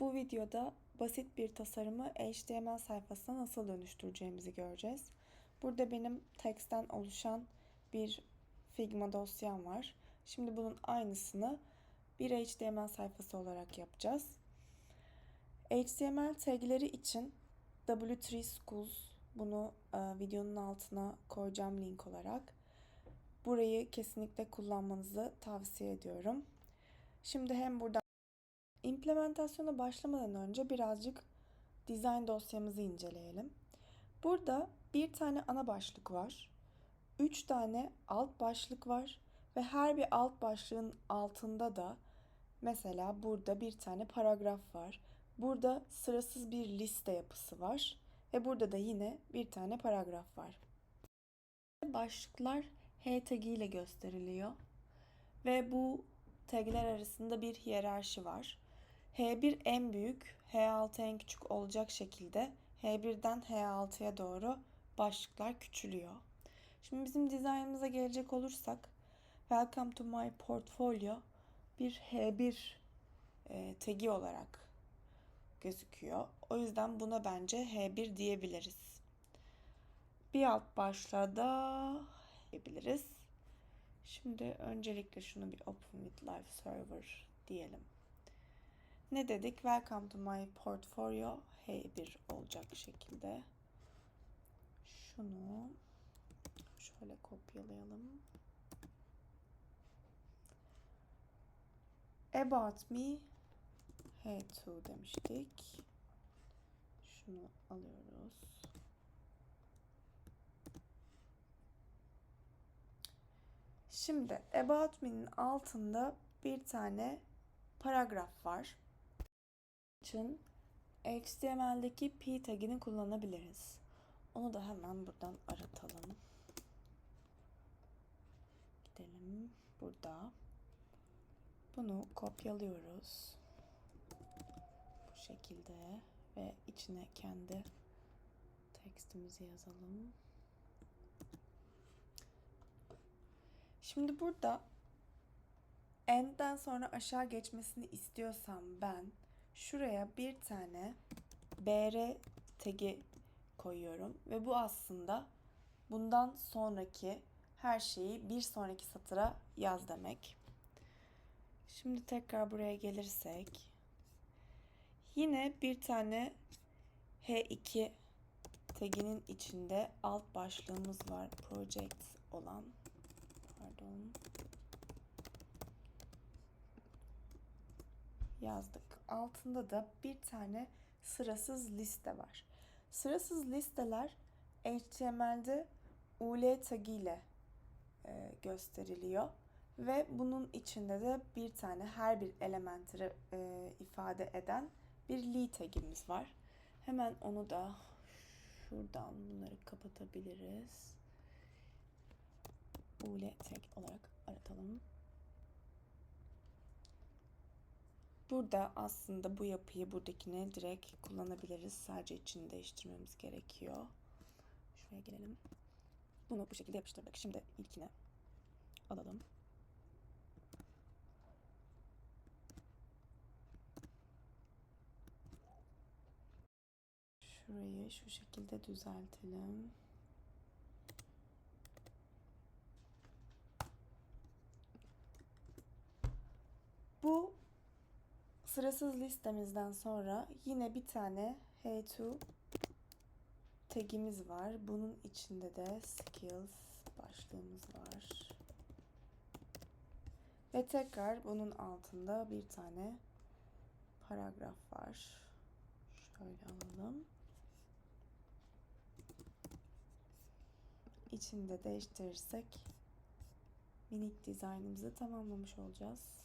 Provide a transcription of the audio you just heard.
Bu videoda basit bir tasarımı HTML sayfasına nasıl dönüştüreceğimizi göreceğiz. Burada benim teksten oluşan bir Figma dosyam var. Şimdi bunun aynısını bir HTML sayfası olarak yapacağız. HTML tagleri için W3 Schools bunu e, videonun altına koyacağım link olarak. Burayı kesinlikle kullanmanızı tavsiye ediyorum. Şimdi hem burada implementasyona başlamadan önce birazcık design dosyamızı inceleyelim. Burada bir tane ana başlık var. Üç tane alt başlık var ve her bir alt başlığın altında da mesela burada bir tane paragraf var. Burada sırasız bir liste yapısı var ve burada da yine bir tane paragraf var. Başlıklar H tagi ile gösteriliyor ve bu tagler arasında bir hiyerarşi var. H1 en büyük, H6 en küçük olacak şekilde H1'den H6'ya doğru başlıklar küçülüyor. Şimdi bizim dizaynımıza gelecek olursak Welcome to my portfolio bir H1 e, tagi olarak gözüküyor. O yüzden buna bence H1 diyebiliriz. Bir alt başlığa da diyebiliriz. Şimdi öncelikle şunu bir Open with Live Server diyelim. Ne dedik? Welcome to my portfolio H1 olacak şekilde. Şunu şöyle kopyalayalım. About me H2 demiştik. Şunu alıyoruz. Şimdi About me'nin altında bir tane paragraf var. İçin HTML'deki p tagini kullanabiliriz. Onu da hemen buradan aratalım. Gidelim burada. Bunu kopyalıyoruz. Bu şekilde ve içine kendi tekstimizi yazalım. Şimdi burada end'den sonra aşağı geçmesini istiyorsam ben şuraya bir tane br tagi koyuyorum ve bu aslında bundan sonraki her şeyi bir sonraki satıra yaz demek. Şimdi tekrar buraya gelirsek. Yine bir tane H2 taginin içinde alt başlığımız var. Project olan. Pardon yazdık. Altında da bir tane sırasız liste var. Sırasız listeler HTML'de UL tag ile e, gösteriliyor ve bunun içinde de bir tane her bir elementi e, ifade eden bir li tagimiz var. Hemen onu da şuradan bunları kapatabiliriz. UL tag olarak aratalım. Burada aslında bu yapıyı buradakine direkt kullanabiliriz. Sadece içini değiştirmemiz gerekiyor. Şuraya gelelim. Bunu bu şekilde yapıştırdık. Şimdi ilkine alalım. Şurayı şu şekilde düzeltelim. Bu sırasız listemizden sonra yine bir tane H2 tagimiz var. Bunun içinde de skills başlığımız var. Ve tekrar bunun altında bir tane paragraf var. Şöyle alalım. İçinde değiştirirsek minik dizaynımızı tamamlamış olacağız.